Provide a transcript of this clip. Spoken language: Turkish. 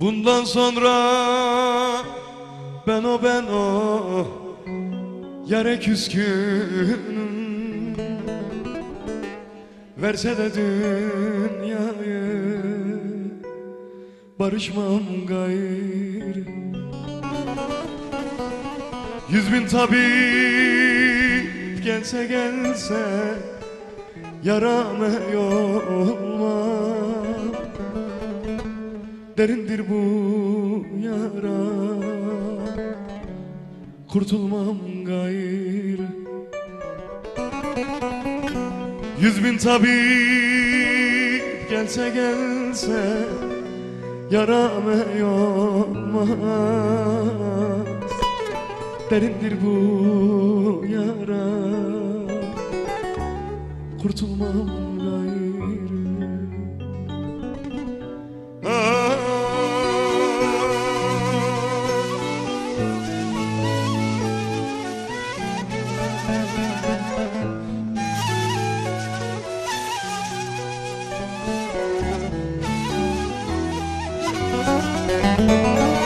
Bundan sonra ben o ben o Yere küskünüm. Verse de dünyayı Barışmam gayrı. Yüz bin tabip gelse gelse Yaramı yolma Derindir bu yara. Kurtulmam gayrı. Yüz bin tabip gelse gelse Yaramı yolmaz Derindir bu yara. Kurtulmam